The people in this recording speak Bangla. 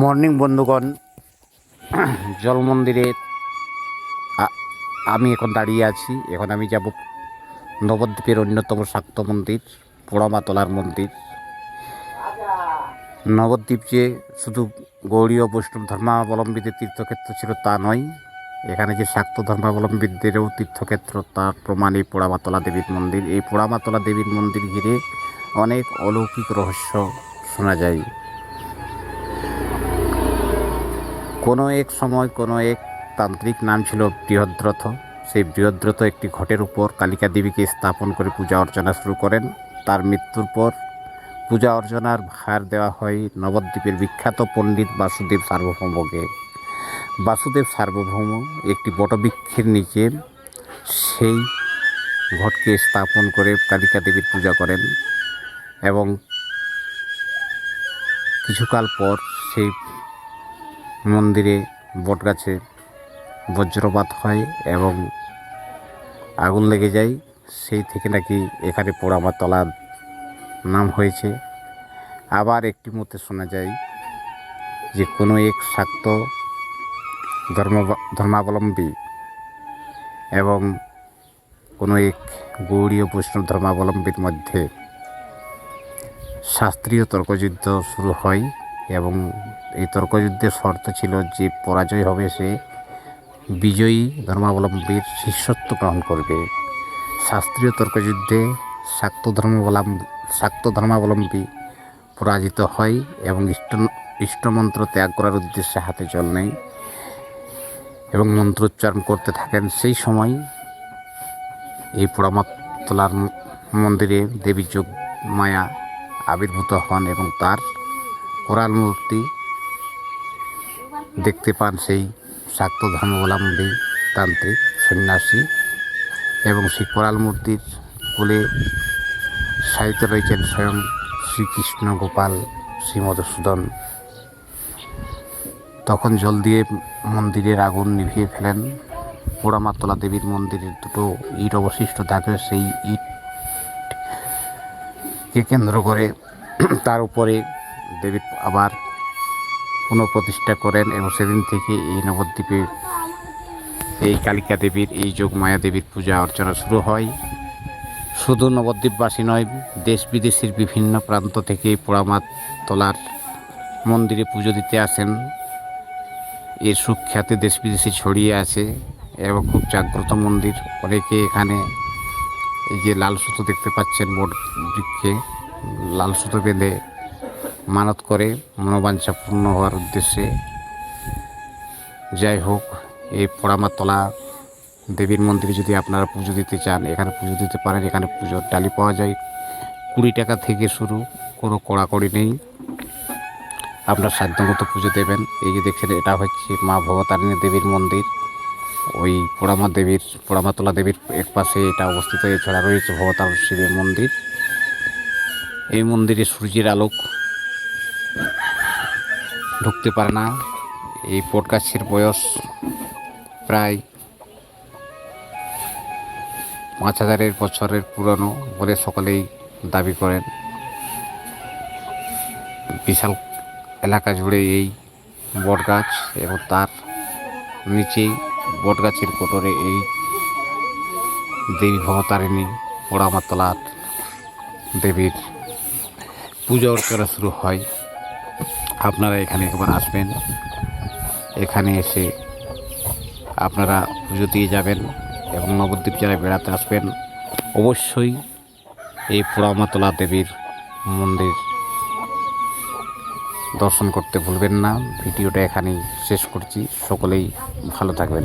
মর্নিং বন্ধুগণ, জল মন্দিরে আমি এখন দাঁড়িয়ে আছি। এখন আমি যাব নবদ্বীপের অন্যতম শাক্ত মন্দির, পোড়ামাতলার মন্দির। নবদ্বীপ যে শুধু গৌরীয় বৈষ্ণব ধর্মাবলম্বীদের তীর্থক্ষেত্র ছিল তা নয়, এখানে যে শাক্ত ধর্মাবলম্বীদেরও তীর্থক্ষেত্র, তার প্রমাণ এই পোড়ামাতলা দেবীর মন্দির। এই পোড়ামাতলা দেবীর মন্দির ঘিরে অনেক অলৌকিক রহস্য শোনা যায়। কোনো এক সময় কোনো এক তান্ত্রিক নাম ছিল বৃহদ্রথ। সেই বৃহদ্রথ একটি ঘটের উপর কালিকা দেবীকে স্থাপন করে পূজা অর্চনা শুরু করেন। তার মৃত্যুর পর পূজা অর্চনার ভার দেওয়া হয় নবদ্বীপের বিখ্যাত পণ্ডিত বাসুদেব সার্বভৌমকে। বাসুদেব সার্বভৌম একটি বটবৃক্ষের নিচে সেই ঘটকে স্থাপন করে কালিকা দেবীর পূজা করেন এবং কিছুকাল পর সেই মন্দিরে বটগাছে বজ্রপাত হয় এবং আগুন লেগে যায়, সেই থেকে নাকি এখানে পোড়ামাতলা নাম হয়েছে। আবার একটি মতে শোনা যায় যে, কোনো এক শাক্ত ধর্ম ধর্মাবলম্বী এবং কোনো এক গৌড়ীয় বৈষ্ণব ধর্মাবলম্বীর মধ্যে শাস্ত্রীয় তর্কযুদ্ধ শুরু হয়। এবং এই তর্কযুদ্ধের শর্ত ছিল যে পরাজয় হবে সে বিজয়ী ধর্মাবলম্বীর শিষ্যত্ব গ্রহণ করবে। শাস্ত্রীয় তর্কযুদ্ধে শাক্ত ধর্মাবলম্ব, শাক্ত ধর্মাবলম্বী পরাজিত হয় এবং ইষ্ট, ইষ্টমন্ত্র ত্যাগ করার উদ্দেশ্যে হাতে জল নেয় এবং মন্ত্রোচ্চারণ করতে থাকেন। সেই সময় এই পোড়ামাতলার মন্দিরে দেবী যোগ মায়া আবির্ভূত হন এবং তার কোরাল মূর্তি দেখতে পান সেই শাক্ত ধর্মাবলম্বী তান্ত্রিক সন্ন্যাসী এবং সেই কোরাল মূর্তির কোলে সাহিত্য রয়েছেন স্বয়ং শ্রীকৃষ্ণ গোপাল শ্রী মধুসূদন। তখন জল দিয়ে মন্দিরের আগুন নিভিয়ে ফেলেন। পোড়ামাতলা দেবীর মন্দিরের দুটো ইট অবশিষ্ট থাকে, সেই ইটকে কেন্দ্র করে তার উপরে দেবীর আবার পুনঃপ্রতিষ্ঠা করেন এবং সেদিন থেকে এই নবদ্বীপে এই কালিকা দেবীর, এই যোগমায়া দেবীর পূজা অর্চনা শুরু হয়। শুধু নবদ্বীপবাসী নয় দেশ বিদেশের বিভিন্ন প্রান্ত থেকে পোড়ামাত তোলার মন্দিরে পুজো দিতে আসেন। এর সুখ্যাতি দেশ বিদেশে ছড়িয়ে আছে এবং খুব জাগ্রত মন্দির। অনেকে এখানে এই যে লাল সুতো দেখতে পাচ্ছেন মোট বৃক্ষে। লাল সুতো বেঁধে মানত করে মনোবাঞ্ছা পূর্ণ হওয়ার উদ্দেশ্যে। যাই হোক, এই পোড়ামাতলা দেবীর মন্দিরে যদি আপনারা পুজো দিতে চান, এখানে পুজো দিতে পারেন। এখানে পুজোর ডালি পাওয়া যায়। কুড়ি টাকা থেকে শুরু, কোনো কড়াকড়ি নেই। আপনার সাধ্যমতো পুজো দেবেন। এই যে দেখছেন এটা হচ্ছে মা ভবতারিণী দেবীর মন্দির। ওই পোড়ামা দেবীর, পোড়ামাতলা দেবীর এক পাশে এটা অবস্থিত। এছাড়া রয়েছে ভবতার শিবের মন্দির। এই মন্দিরে সূর্যের আলোক ঢুকতে পারে না। এই পটগাছের বয়স প্রায় পাঁচ হাজারের বছরের পুরনো বলে সকলেই দাবি করেন। বিশাল এলাকা জুড়ে এই বটগাছ এবং তার নিচেই বটগাছের কোটরে এই দেবী ভবতারিণী পোড়ামাতলার দেবীর পূজা অর্চনা শুরু হয়। আপনারা এখানে একবার আসবেন। এখানে এসে আপনারা পুজো দিয়ে যাবেন এবং নবদ্বীপ জেলায় বেড়াতে আসবেন। অবশ্যই এই পোড়ামাতলা দেবীর মন্দির দর্শন করতে ভুলবেন না। ভিডিওটা এখানেই শেষ করছি। সকলেই ভালো থাকবেন।